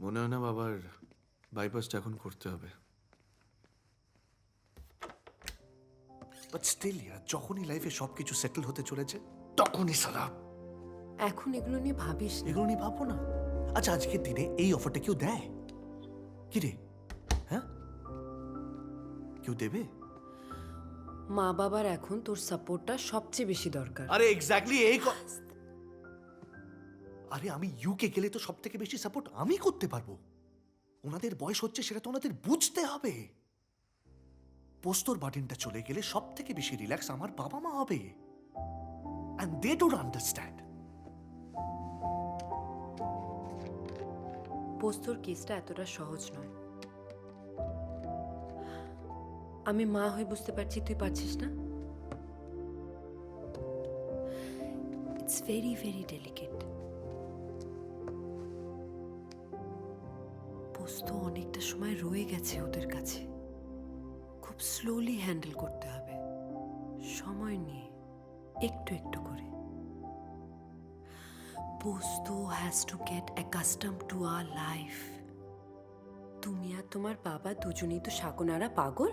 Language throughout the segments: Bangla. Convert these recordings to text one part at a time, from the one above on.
মনে হয় না বাবার বাইপাসটা এখন করতে হবে। বাট স্টিল ইয়ার যখনই লাইফে সব কিছু সেটেল হতে চলেছে তখনই সারা এখন এগুলো নিয়ে ভাবিস না। এগুলো নিয়ে ভাববো না। আচ্ছা আজকের দিনে এই অফারটা কেউ দেয়? কি রে? হ্যাঁ? কেউ দেবে? মা বাবার এখন তোর সাপোর্টটা সবচেয়ে বেশি দরকার। আরে এক্স্যাক্টলি এই ক- আরে আমি ইউকে গেলে তো সব থেকে বেশি সাপোর্ট আমি করতে পারব। ওনাদের বয়স হচ্ছে সেটা তো ওনাদের বুঝতে হবে। পোস্তর বাটিনটা চলে গেলে সব থেকে বেশি রিল্যাক্স আমার বাবা মা হবে। অ্যান্ড দে ডোন্ট আন্ডারস্ট্যান্ড পোস্তর কেসটা এতটা সহজ নয়। আমি মা হয়ে বুঝতে পারছি, তুই পারছিস না? ইটস ভেরি ভেরি ডেলিকেট পোস্ত অনেকটা সময় রয়ে গেছে ওদের কাছে। খুব স্লোলি হ্যান্ডেল করতে হবে। সময় নিয়ে, একটু একটু করে। Posto has to get accustomed to our life তুমি আর তোমার বাবা দুজনেই তো শাকনারা পাগল?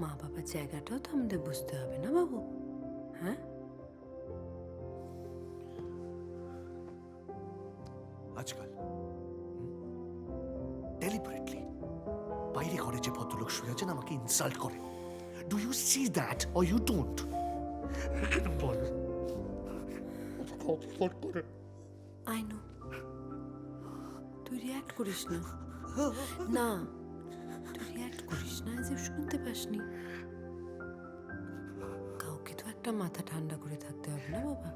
মা বাবার জায়গাটাও তো আমাদের বুঝতে হবে না বাবু? হ্যাঁ? আজকাল। ডেলিবারেটলি বাইরে ঘরে যে ভদ্রলোক শুয়ে আছেন আমাকে ইনসাল্ট করে do you see that or you don't ball. I know. তুই রিয়াক্ট করিস না। না। তুই রিয়াক্ট করিস না যে শুনতে পাসনি। কাউকে তো একটা মাথা ঠান্ডা করে থাকতে হবে না বাবা।